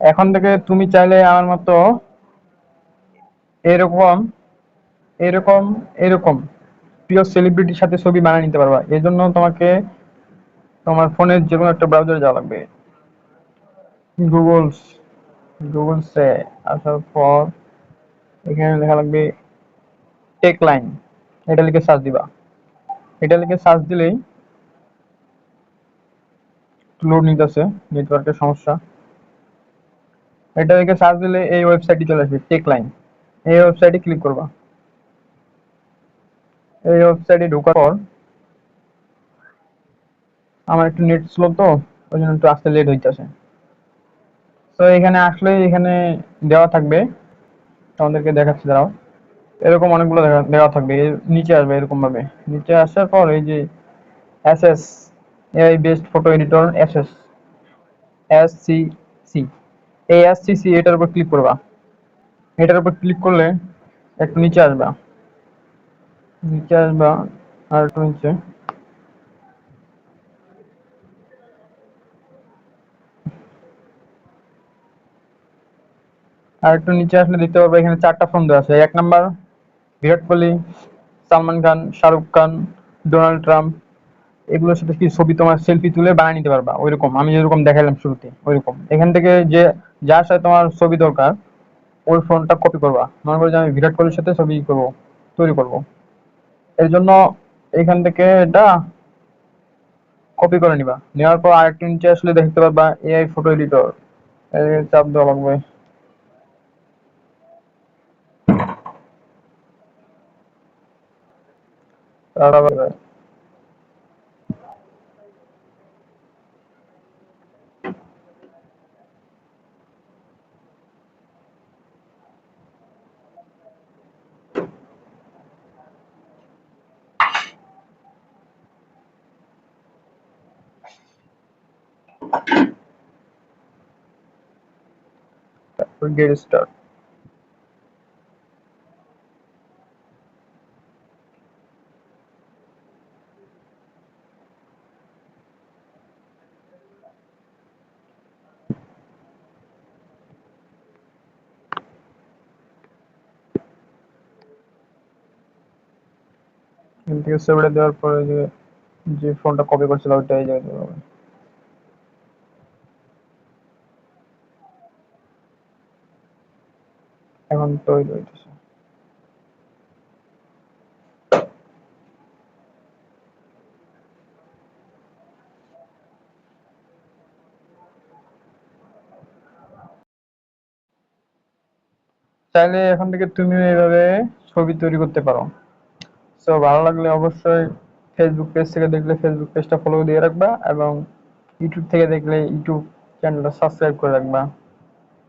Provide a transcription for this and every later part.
এখন থেকে তুমি চাইলে আমার মতো এরকম এরকম এরকম প্রিয় সেলিব্রিটির সাথে ছবি বানিয়ে নিতে পারবা। এই জন্য তোমাকে তোমার ফোনের যে কোনো একটা ব্রাউজারে যাওয়া লাগবে। গুগলস গুগলসে আসার পর এখানে লেখা লাগবে টেক লাইন এটা লিখে সার্চ দিবা। এটা লিখে সার্চ দিলেই লোড নিতেছে নেটওয়ার্কের সমস্যা। এটা লিখে সার্চ দিলে এই ওয়েবসাইটটি চলে আসবে টেক লাইন এই ওয়েবসাইটে ক্লিক করবা। এই ওয়েবসাইটে ঢোকার পর আমার একটু নেট স্লো তো, ওই জন্য একটু আসতে লেট হইতেছে। তো এখানে আসলে এখানে দেওয়া থাকবে, তোমাদেরকে দেখাচ্ছি, দাঁড়াও। এরকম অনেকগুলো দেখা, দেওয়া থাকবে নিচে আসবে এরকম ভাবে নিচে আসার পর এই যে S S AI best photo editor S S S C C এই এস সি সি এটার উপর ক্লিক করবা। এটার উপর ক্লিক করলে একটু নিচে আসবা। নিচে আসবা, আর একটু নিচে। আর একটু নিচে আসলে দেখতে পারবে এখানে চারটা ফোন দেওয়া আছে। এক number Virat Kohli, Salman Khan, Shahrukh Khan, Donald Trump এগুলোর সাথে কি ছবি তোমার সেলফি তুলে বানিয়ে নিতে পারবা? ওইরকম, আমি যেরকম দেখালাম শুরুতে, ওইরকম। এখান থেকে যে, যার সাথে তোমার ছবি দরকার, ওই ফোনটা কপি করবা। মনে করো যে আমি বিরাট কোহলির সাথে ছবি করব, তৈরি করব। এর জন্য এখান থেকে এটা কপি করে নিবা। নেওয়ার পর আরেকটু নিচে আসলে দেখতে পারবা এআই ফটো এডিটর চাপ দেওয়া লাগবে। তারপরে তারপর গেট স্টার্ট এখান থেকে সেভটা দেওয়ার পরে যে যে ফোনটা কপি এখন তৈরি হইতেছে চাইলে এখন থেকে তুমি এইভাবে ছবি তৈরি করতে পারো। সো ভালো লাগলে অবশ্যই ফেসবুক পেজ থেকে দেখলে ফেসবুক পেজটা ফলো দিয়ে রাখবা এবং ইউটিউব থেকে দেখলে ইউটিউব চ্যানেলটা সাবস্ক্রাইব করে রাখবা।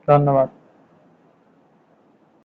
ধন্যবাদ।